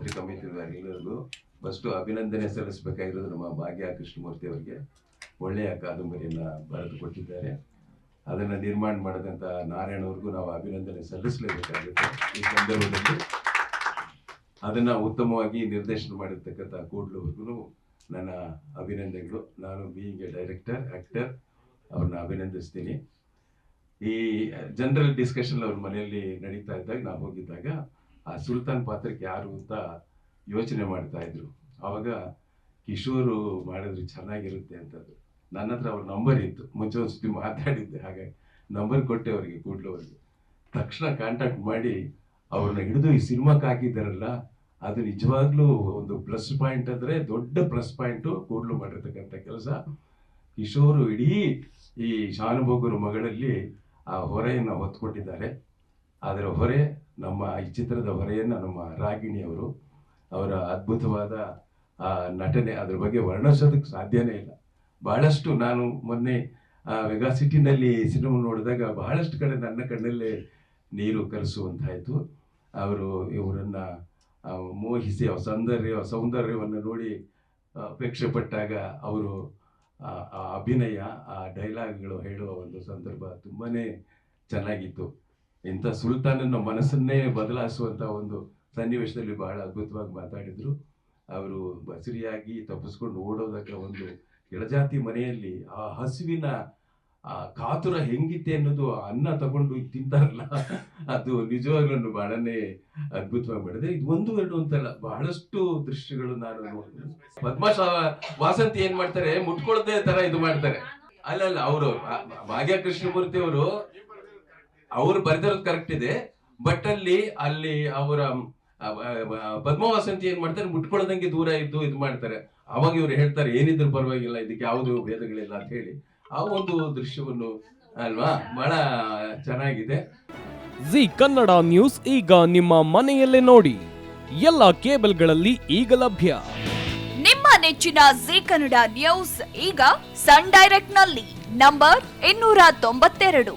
ಪತ್ರಿಕಾ ಮಿತ್ರರಿಗೆಲ್ಲರಿಗೂ ಫಸ್ಟು ಅಭಿನಂದನೆ ಸಲ್ಲಿಸಬೇಕಾಗಿರೋದು ನಮ್ಮ ಭಾಗ್ಯ ಕೃಷ್ಣಮೂರ್ತಿ ಅವರಿಗೆ. ಒಳ್ಳೆಯ ಕಾದಂಬರಿಯನ್ನು ಬರೆದು ಕೊಟ್ಟಿದ್ದಾರೆ. ಅದನ್ನು ನಿರ್ಮಾಣ ಮಾಡಿದಂಥ ನಾರಾಯಣ ಅವ್ರಿಗೂ ನಾವು ಅಭಿನಂದನೆ ಸಲ್ಲಿಸಲೇಬೇಕಾಗುತ್ತೆ ಈ ಸಂದರ್ಭದಲ್ಲಿ. ಅದನ್ನು ಉತ್ತಮವಾಗಿ ನಿರ್ದೇಶನ ಮಾಡಿರ್ತಕ್ಕಂಥ ಕೂಡ್ಲುವರೆಗೂ ನನ್ನ ಅಭಿನಂದನೆಗಳು. ನಾನು ಬೀಯಿಂಗ್ ಎ ಡೈರೆಕ್ಟರ್ ಆ್ಯಕ್ಟರ್ ಅವ್ರನ್ನ ಅಭಿನಂದಿಸ್ತೀನಿ. ಈ ಜನರಲ್ ಡಿಸ್ಕಷನ್ ಅವ್ರ ಮನೆಯಲ್ಲಿ ನಡೀತಾ ಇದ್ದಾಗ ನಾವು ಹೋಗಿದ್ದಾಗ ಆ ಸುಲ್ತಾನ್ ಪಾತ್ರಕ್ಕೆ ಯಾರು ಅಂತ ಯೋಚನೆ ಮಾಡ್ತಾ ಇದ್ರು. ಅವಾಗ ಕಿಶೋರು ಮಾಡಿದ್ರೆ ಚೆನ್ನಾಗಿರುತ್ತೆ ಅಂತಂದ್ರು ನನ್ನ ಹತ್ರ ಅವ್ರ ನಂಬರ್ ಇತ್ತು. ಮುಂಚೆ ಒಂದು ಸುದ್ದಿ ಮಾತಾಡಿದ್ದೆ. ಹಾಗಾಗಿ ನಂಬರ್ ಕೊಟ್ಟೆ ಅವರಿಗೆ ಕೂಡ್ಲವರಿಗೆ ತಕ್ಷಣ ಕಾಂಟ್ಯಾಕ್ಟ್ ಮಾಡಿ ಅವ್ರನ್ನ ಹಿಡಿದು ಈ ಸಿನಿಮಾಕ್ಕೆ ಹಾಕಿದ್ದಾರಲ್ಲ, ಅದು ನಿಜವಾಗ್ಲೂ ಒಂದು ಪ್ಲಸ್ ಪಾಯಿಂಟ್ ಅಂದ್ರೆ ದೊಡ್ಡ ಪ್ಲಸ್ ಪಾಯಿಂಟು ಕೂಡ್ಲು ಮಾಡಿರ್ತಕ್ಕಂಥ ಕೆಲಸ. ಕಿಶೋರು ಇಡೀ ಈ ಶಾನುಭೋಗರು ಮಗಳಲ್ಲಿ ಆ ಹೊರೆಯನ್ನು ಹೊತ್ಕೊಟ್ಟಿದ್ದಾರೆ ಅದರ ಹೊರೆ ನಮ್ಮ ಈ ಚಿತ್ರದ ಹೊರೆಯನ್ನು ನಮ್ಮ ರಾಗಿಣಿ ಅವರು ಅವರ ಅದ್ಭುತವಾದ, ಆ, ನಟನೆ ಅದ್ರ ಬಗ್ಗೆ ವರ್ಣಿಸೋದಕ್ಕೆ ಸಾಧ್ಯನೇ ಇಲ್ಲ. ಬಹಳಷ್ಟು ನಾನು ಮೊನ್ನೆ ವೆಗಾ ಸಿಟಿನಲ್ಲಿ ಸಿನಿಮಾ ನೋಡಿದಾಗ ಬಹಳಷ್ಟು ಕಡೆ ನನ್ನ ಕಣ್ಣಲ್ಲೇ ನೀರು ಕಲಿಸುವಂತಾಯಿತು ಅವರು ಇವರನ್ನು ಮೋಹಿಸಿ ಅವ ಸೌಂದರ್ಯ, ಸೌಂದರ್ಯವನ್ನು ನೋಡಿ ಅಪೇಕ್ಷೆ ಪಟ್ಟಾಗ ಅವರು, ಆ ಅಭಿನಯ, ಆ ಡೈಲಾಗ್ಗಳು ಹೇಳುವ ಒಂದು ಸಂದರ್ಭ ತುಂಬಾ ಚೆನ್ನಾಗಿತ್ತು. ಇಂಥ ಸುಲ್ತಾನನ ಮನಸ್ಸನ್ನೇ ಬದಲಾಯಿಸುವಂಥ ಒಂದು ಸನ್ನಿವೇಶದಲ್ಲಿ ಬಹಳ ಅದ್ಭುತವಾಗಿ ಮಾತಾಡಿದ್ರು. ಅವರು ಬಸರಿಯಾಗಿ ತಪ್ಪಿಸ್ಕೊಂಡು ಓಡೋದಕ್ಕೆ ಒಂದು ಕೆಳಜಾತಿ ಮನೆಯಲ್ಲಿ ಆ ಹಸುವಿನ, ಆ ಕಾತುರ ಹೆಂಗಿತ್ತೆ ಅನ್ನೋದು ಅನ್ನ ತಗೊಂಡು ತಿಂತಾರಲ್ಲ, ಅದು ನಿಜವಾಗ್ಲೂ ಬಹಳನೇ ಅದ್ಭುತವಾಗಿ ಮಾಡಿದೆ. ಇದು ಒಂದು, ಎರಡು ಅಂತಲ್ಲ, ಬಹಳಷ್ಟು ದೃಶ್ಯಗಳು ನಾನು ನೋಡಿದೆ. ಪದ್ಮಾಶ ವಾಸಂತಿ ಏನ್ ಮಾಡ್ತಾರೆ? ಮುಟ್ಕೊಳ್ದೇ ತರ ಇದು ಮಾಡ್ತಾರೆ. ಅಲ್ಲ ಅಲ್ಲ ಅವರು ಭಾಗ್ಯ ಕೃಷ್ಣಮೂರ್ತಿ ಅವರು ಅವ್ರು ಬರೆದಿರೋದು ಕರೆಕ್ಟ್ ಇದೆ. ಬಟ್ ಅಲ್ಲಿ ಅಲ್ಲಿ ಅವರ ಪದ್ಮವಾಸಂತಿ ಏನ್ ಮಾಡ್ತಾರೆ? ಮುಟ್ಕೊಳ್ಳೋದಂಗೆ ದೂರ ಇದ್ದು ಇದು ಮಾಡ್ತಾರೆ. ಅವಾಗ ಇವ್ರು ಹೇಳ್ತಾರೆ ಏನಿದ್ರು ಪರವಾಗಿಲ್ಲ ಇದಕ್ಕೆ ಯಾವುದು ಭೇದಗಳಿಲ್ಲ ಅಂತ ಹೇಳಿ. ಆ ಒಂದು ದೃಶ್ಯವನ್ನು ಅಲ್ವಾ? ಬಹಳ ಚೆನ್ನಾಗಿದೆ. ಜಿ ಕನ್ನಡ ನ್ಯೂಸ್ ಈಗ ನಿಮ್ಮ ಮನೆಯಲ್ಲೇ ನೋಡಿ. ಎಲ್ಲ ಕೇಬಲ್ಗಳಲ್ಲಿ ಈಗ ಲಭ್ಯ. ನಿಮ್ಮ ನೆಚ್ಚಿನ ಜಿ ಕನ್ನಡ ನ್ಯೂಸ್ ಈಗ ಸನ್ ಡೈರೆಕ್ಟ್ನಲ್ಲಿ ನಂಬರ್ ಇನ್ನೂರ ತೊಂಬತ್ತೆರಡು.